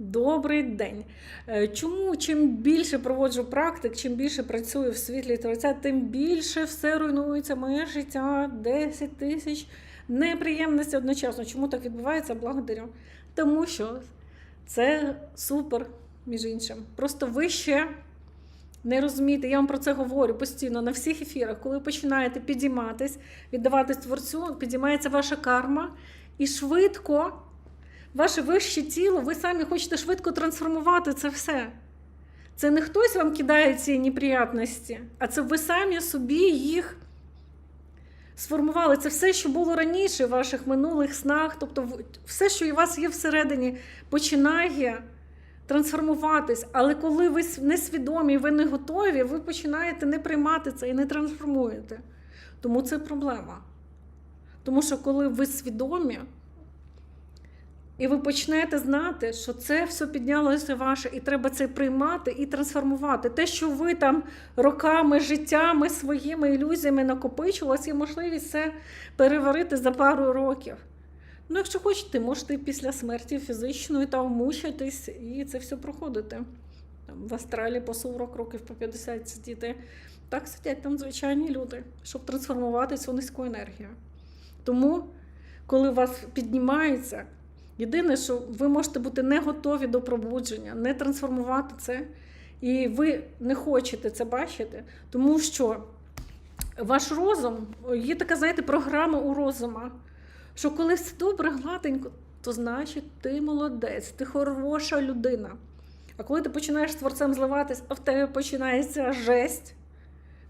Добрий день. Е, Чому чим більше проводжу практик, чим більше працюю в світлі творця, тим більше все руйнується моє життя, 10 тисяч неприємностей одночасно. Чому так відбувається? Благодарю. Тому що це супер, між іншим. Просто ви ще не розумієте, я вам про це говорю постійно на всіх ефірах. Коли ви починаєте підійматись, віддаватись творцю, підіймається ваша карма і швидко. Ваше вище тіло, ви самі хочете швидко трансформувати це все. Це не хтось вам кидає ці неприятності, а це ви самі собі їх сформували. Це все, що було раніше в ваших минулих снах. Тобто, все, що у вас є всередині, починає трансформуватись. Але коли ви несвідомі, ви не готові, ви починаєте не приймати це і не трансформуєте. Тому це проблема. Тому що коли ви свідомі, і ви почнете знати, що це все піднялося ваше, і треба це приймати і трансформувати. Те, що ви там роками, життями, своїми ілюзіями накопичувалось, є можливість це переварити за пару років. Ну, якщо хочете, можете після смерті фізичної там мучитись і це все проходити. Там, в астралі по 40 років, по 50 сидіти. Так сидять там звичайні люди, щоб трансформувати цю низьку енергію. Тому, коли вас піднімається, Єдине, що ви можете бути не готові до пробудження, не трансформувати це, і ви не хочете це бачити, тому що ваш розум, є така, знаєте, програма у розума, що коли все добре, гладенько, то значить ти молодець, ти хороша людина. А коли ти починаєш з творцем зливатись, а в тебе починається жесть,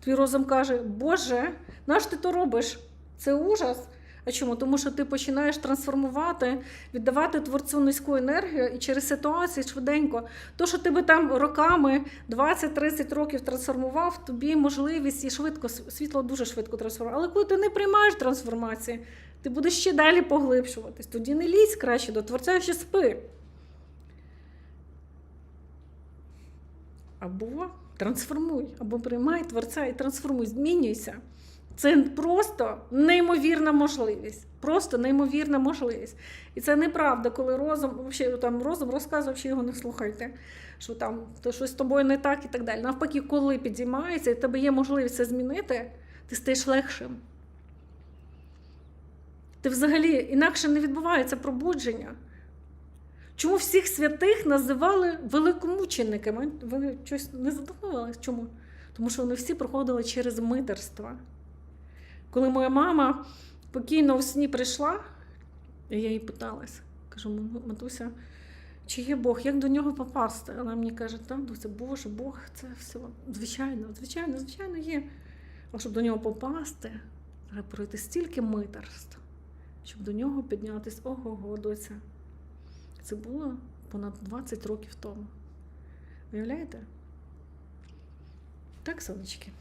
твій розум каже, Боже, наш ти то робиш? Це ужас. А чому? Тому що ти починаєш трансформувати, віддавати творцю низьку енергію і через ситуації швиденько. То, що ти би там роками, 20-30 років трансформував, тобі можливість і швидко, світло дуже швидко трансформує. Але коли ти не приймаєш трансформації, ти будеш ще далі поглибшуватись. Тоді не лізь краще до творця, ще спи. Або трансформуй, або приймай творця і трансформуй, змінюйся. Це просто неймовірна можливість. Просто неймовірна можливість. І це неправда, коли розум, взагалі, там розум розказує, що його не слухайте, що там то щось з тобою не так і так далі. Навпаки, коли підіймається, і тебе є можливість це змінити, ти стаєш легшим. Ти взагалі інакше не відбувається пробудження. Чому всіх святих називали великомучениками? Ви щось не задумувалися? Чому? Тому що вони всі проходили через митерство. Коли моя мама покійно у сні прийшла, я їй питалась, кажу, матуся, чи є Бог, як до нього попасти? Вона мені каже, там, Дуся, Боже, Бог, це все звичайно, звичайно, звичайно є. А щоб до нього попасти, треба пройти стільки митерств, щоб до нього піднятися, ого-го, доця. Це було понад 20 років тому. Уявляєте? Так, сонечки.